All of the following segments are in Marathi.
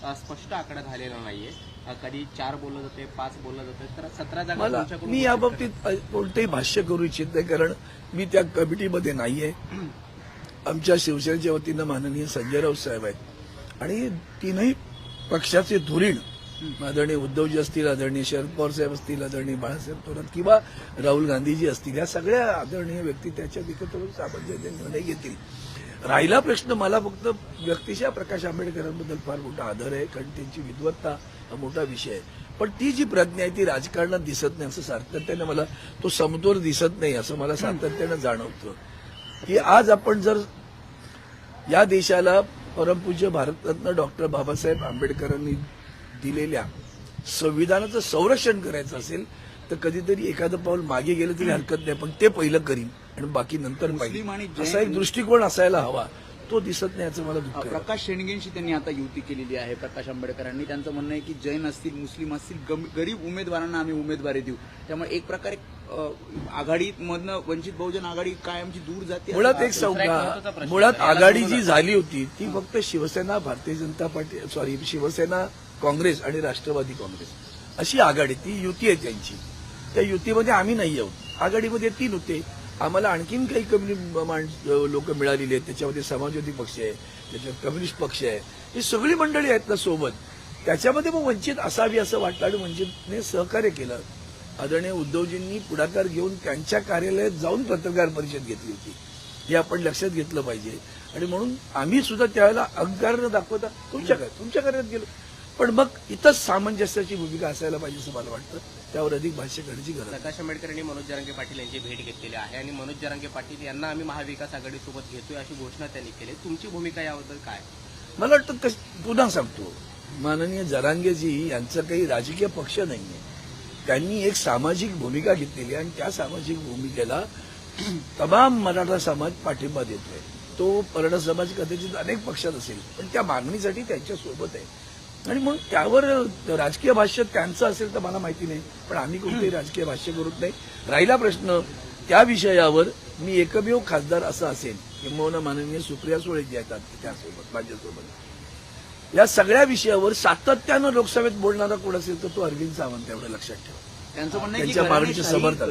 स्पष्ट आकडा झालेला नाहीये. कधी चार बोललं जाते पाच बोललं जाते तर सतरा जागा मी याबाबतीत कोणतेही भाष्य करू इच्छित नाही कारण मी त्या कमिटीमध्ये नाहीये. आमच्या शिवसेनेच्या वतीनं माननीय संजय राऊत साहेब आहेत. आणि तीनही पक्षाचे धुरीण आदरणीय उद्धवजी असतील आदरणीय शरद पवार साहेब असतील आदरणीय बाळासाहेब थोरात किंवा राहुल गांधीजी असतील या सगळ्या आदरणीय व्यक्ती त्याच्यात एकत्र सामंजस्य निर्णय घेतील राहिला प्रश्न मला फक्त व्यक्तिशा प्रकाश आंबेडकरांबद्दल फार मोठा आदर आहे कारण त्यांची विद्वत्ता हा मोठा विषय आहे. पण ती जी प्रज्ञा आहे ती राजकारणात दिसत नाही असं सातत्याने मला तो समतोल दिसत नाही असं मला सातत्यानं जाणवतं. की आज आपण जर या देशाला परमपूज्य भारतरत्न डॉक्टर बाबासाहेब आंबेडकरांनी दिलेल्या संविधानाचं संरक्षण करायचं असेल तर कधीतरी एखादं पाऊल मागे गेलं तरी हरकत नाही पण ते पहिलं करीन. आणि बाकी नंतर मुस्लिम आणि जैन- असा एक दृष्टिकोन असायला हवा. तो दिसत नाही याचं मला दुःख आहे. प्रकाश शेंडगेंशी त्यांनी आता युती केलेली आहे प्रकाश आंबेडकरांनी. त्यांचं म्हणणं आहे की जैन असतील मुस्लिम असतील गम- गरीब उमेदवारांना आम्ही उमेदवारी देऊ. त्यामुळे एक प्रकारे अ, आघाडीमधनं वंचित बहुजन आघाडी कायमची दूर जाते. मुळात एक सांगू दुसरा एक का महत्त्वाचा प्रश्न मुळात आहे. आघाडी जी झाली होती ती फक्त शिवसेना भारतीय जनता पार्टी सॉरी शिवसेना काँग्रेस आणि राष्ट्रवादी काँग्रेस अशी आघाडी. ती युती आहे त्यांची. त्या युतीमध्ये आम्ही नाही आहोत. आघाडीमध्ये तीन होते. आम्हाला आणखीन काही कमी लोक मिळालेली आहेत. त्याच्यामध्ये समाजवादी पक्ष आहे त्याच्यात कम्युनिस्ट पक्ष आहे. ही सगळी मंडळी आहेत ना सोबत. त्याच्यामध्ये मग वंचित असावी असं वाटलं आणि वंचितने सहकार्य केलं. आदरणीय उद्धवजींनी पुढाकार घेऊन त्यांच्या कार्यालयात जाऊन पत्रकार परिषद घेतली होती. हे आपण लक्षात घेतलं पाहिजे. आणि म्हणून आम्ही सुद्धा त्यावेळेला अहंकार न दाखवता तुमच्या तुमच्या कार्यात गेलो. पण मग इथंच सामंजस्याची भूमिका असायला पाहिजे असं मला वाटतं. त्यावर अधिक भाष्य करण्याची गरज. प्रकाश आंबेडकर यांनी मनोज जरांगे पाटील यांची भेट घेतलेली आहे आणि मनोज जरांगे पाटील यांना आम्ही महाविकास आघाडीसोबत घेतोय अशी घोषणा त्यांनी केली. तुमची भूमिका याबद्दल काय? मला वाटतं कस पुन्हा सांगतो. माननीय जरांगेजी यांचा काही राजकीय पक्ष नाहीये. त्यांनी एक सामाजिक भूमिका घेतलेली आहे आणि त्या सामाजिक भूमिकेला तमाम मराठा समाज पाठिंबा देतोय. तो मराठा समाज कदाचित अनेक पक्षात असेल पण त्या मागणीसाठी त्यांच्यासोबत आहे. आणि म्हणून त्यावर राजकीय भाष्य त्यांचं असेल तर मला माहिती नाही पण आम्ही कोणतेही राजकीय भाष्य करत नाही राहिला प्रश्न त्या विषयावर मी एकमेव खासदार असं असेल किंबहुना माननीय सुप्रिया सुळे जे येतात त्यासोबत माझ्यासोबत. या सगळ्या विषयावर सातत्यानं लोकसभेत बोलणारा कोण असेल तर तो अरविंद सावंत एवढं लक्षात ठेवा. त्यांचं म्हणणं आहे.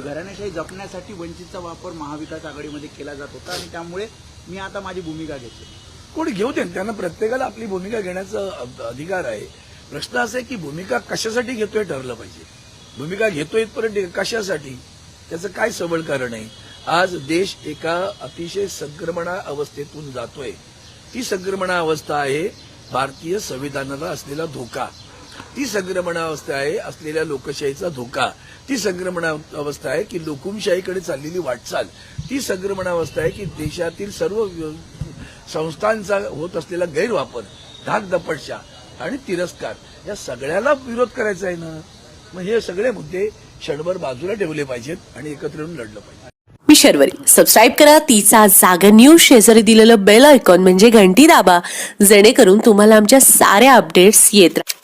घराणेशाही जपण्यासाठी वंचितचा वापर महाविकास आघाडीमध्ये केला जात होता आणि त्यामुळे मी आता माझी भूमिका घेतली. कोणी घेऊ दे त्यांना प्रत्येकाला आपली भूमिका घेण्याचा अधिकार आहे. प्रश्न असा आहे की भूमिका कशासाठी घेतोय ठरलं पाहिजे. भूमिका घेतोय इथपर्यंत कशासाठी? त्याचं काय सबळ कारण आहे? आज देश एका अतिशय संक्रमणा अवस्थेतून जातोय. ती संक्रमणा अवस्था आहे भारतीय संविधानाला असलेला धोका. ती संक्रमणा अवस्था आहे असलेल्या लोकशाहीचा धोका. ती संक्रमणा अवस्था आहे की लोकुमशाहीकडे चाललेली वाटचाल. ती संक्रमणावस्था आहे की देशातील सर्व संस्थांचा होत असलेला गैरवापर धाकधपटशा आणि तिरस्कार या सगळ्याला विरोध करायचा आहे ना? मग हे सगळे मुद्दे क्षणभर बाजूला ठेवले पाहिजेत आणि एकत्र येऊन लढलं पाहिजे. मी शर्वरी. सबस्क्राईब करा. तिचा जागा न्यूज शेजारी दिलेलं बेल आयकॉन म्हणजे घंटी दाबा. जेणेकरून तुम्हाला आमच्या साऱ्या अपडेट्स येत राहतात